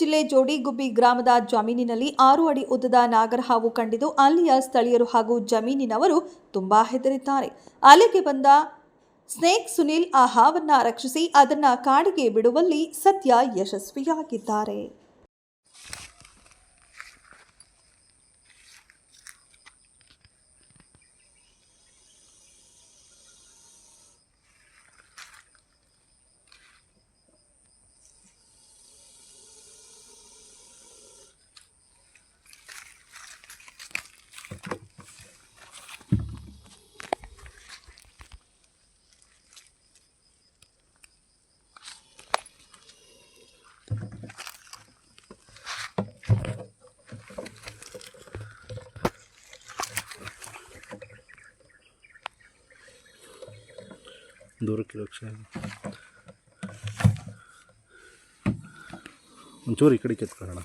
ಜಿಲ್ಲೆ ಜೋಡಿಗುಬ್ಬಿ ಗ್ರಾಮದ ಜಮೀನಿನಲ್ಲಿ ಆರು ಅಡಿ ಉದ್ದದ ನಾಗರಹಾವು ಕಂಡಿದ್ದು ಅಲ್ಲಿಯ ಸ್ಥಳೀಯರು ಹಾಗೂ ಜಮೀನಿನವರು ತುಂಬಾ ಹೆದರಿದ್ದಾರೆ. ಅಲ್ಲಿಗೆ ಬಂದ ಸ್ನೇಕ್ ಸುನಿಲ್ ಆ ಹಾವನ್ನ ರಕ್ಷಿಸಿ ಅದನ್ನ ಕಾಡಿಗೆ ಬಿಡುವಲ್ಲಿ ಸತ್ಯ ಯಶಸ್ವಿಯಾಗಿದ್ದಾರೆ. ದೂರಕ್ಕೆ ಲಕ್ಷ ಒಂಚೂರು ಈ ಕಡೆ ಕೆತ್ಕೊಳ್ಳೋಣ.